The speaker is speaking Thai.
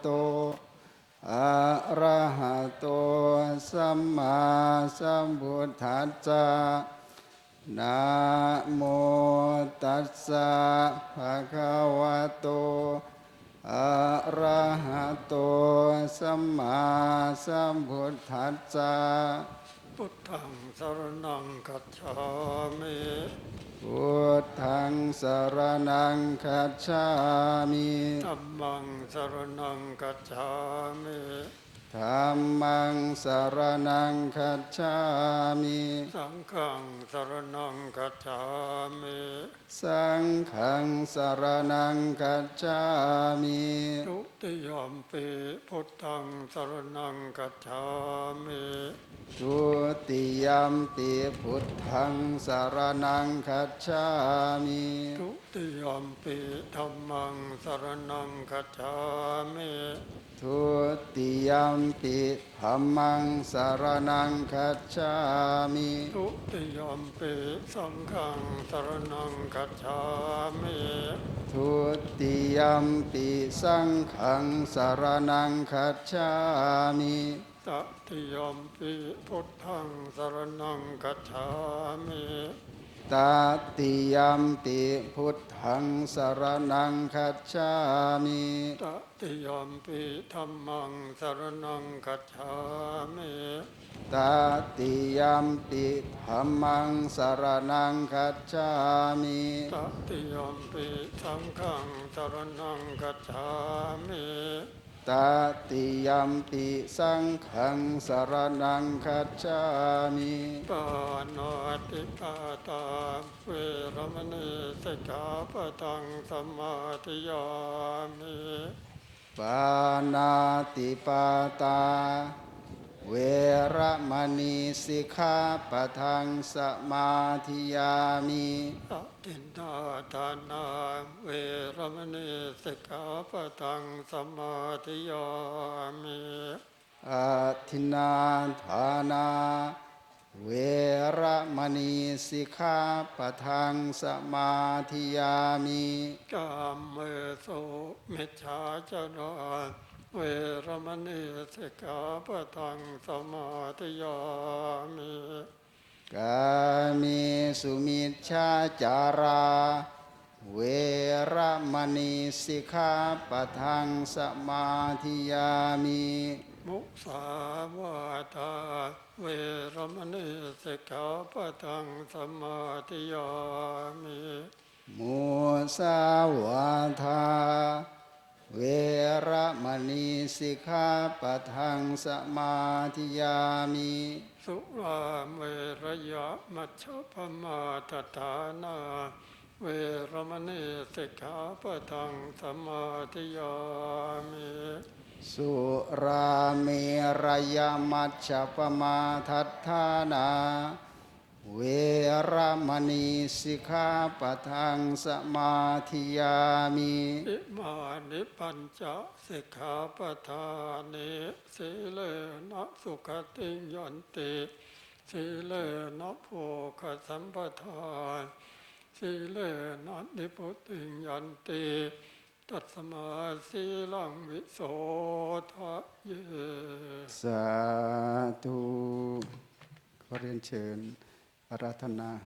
โตอะระหะโตสัมมาสัมพุทธัสสะนะโมตัสสะภะคะวะโตอะระหะโตสัมมาสัมพุทธัสสะ พุทธังสรณังกัจฉามิพุทธังสรณังคัจฉามิธัมมังสรณังกัจฉามิ ธัมมังสรณังคัจฉามิ สังฆังสรณังกัจฉามิ สังฆังสรณังคัจฉามิทุติยมปีพุทธังสรณังกัจฉามิทุติยัมปิพุทธังสรณังคัจฉามิทุติยมปีธัมมังสรณังกัจฉามิทุติยัมปิธัมมังสรณังคัจฉามิทุติยมปีสังฆังสรณังกัจฉามิทุติยัมปิสังฆังสรณังคัจฉามิตติยมปีพุทธังสรณังกัจฉามิ ตติยัมปิพุทธังสรณังคัจฉามิตติยมปีธรรมังสรณังกัจฉามิตติยัมปิธัมมังสรณังคัจฉามิตติยมปีสังฆังสรณังกัจฉามิ ตติยัมปิสังฆังสรณังคัจฉามิปานาติปาตาเวรมณีสิกขาปะทังสมมาธิยามิปานาติปาตา เวระมณีสิกขาปะทังสมาธิยามิอตินนาทานาเวรมณีสิกขาปะทังสมมาธิยามิอาทินนาทานาเวระมณีสิกขาปะทังสมาธิยามิกามเมสุมิจฉาจาร เวรมณีสิกขาปะทังสมมาธิยามิกามิสุมิชฌาจารา เวระมณีสิกขาปะทังสมาธิยามิมุสาวาทาเวรมณีสิกขาปะทังสมมาธิยามิมุสาวาทา เวระมณีสิกขาปะทังสมาธิยามิ สุราเมรยะมัชฌะพมาทฐานาเวรมณีสิกขาปะทังสมมาธิยามิสุราเมรยมัชฌปมาทัฏฐานา เวระมณีสิกขาปะทังสมาธิยามิอิมานิปัญจสิกขาปทานิสีเลนะสุขติยันติสีเลนะโภคสัมปทานสีเลนะนิพุติยันติตัสมาสีลังวิโสทะเยสาธุขอเรียนเชิญ อาราธนา